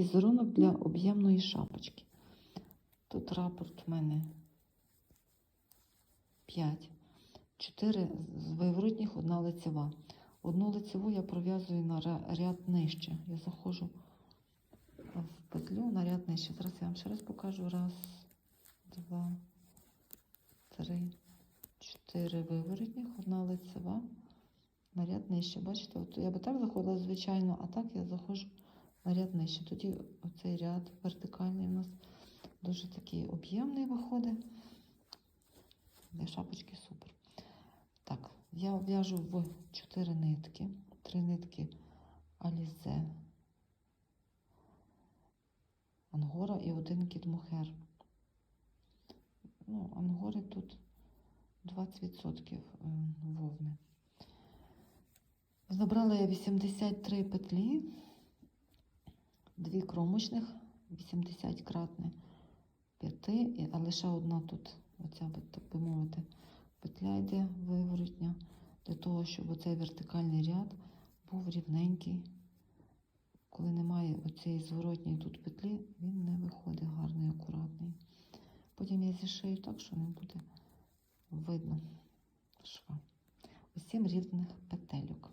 візерунок для об'ємної шапочки. Тут рапорт в мене 5. 4 з виворотніх, одна лицева. Одну лицеву я пров'язую на ряд нижче. Я заходжу в петлю на ряд нижче. Зараз я вам ще раз покажу. Раз, два, три, чотири виворотніх, одна лицева. На ряд нижче. Бачите, от я би так заходила, звичайно, а так я заходжу ряд нижче. Тоді оцей ряд вертикальний у нас дуже такий об'ємний виходить. Для шапочки супер. Так, я в'яжу в 4 нитки, 3 нитки Алізе, Ангора і один кідмухер. Ну, ангори тут 20% ем, вовни. Набрала я 83 петлі, дві кромочних, 80 кратне 5, а лише одна тут, оця, так би мовити, петля йде виворотня, для того, щоб оцей вертикальний ряд був рівненький. Коли немає оцієї зворотньої тут петлі, він не виходить гарний, акуратний. Потім я зішию так, що не буде видно шва. Ось сім рівних петельок.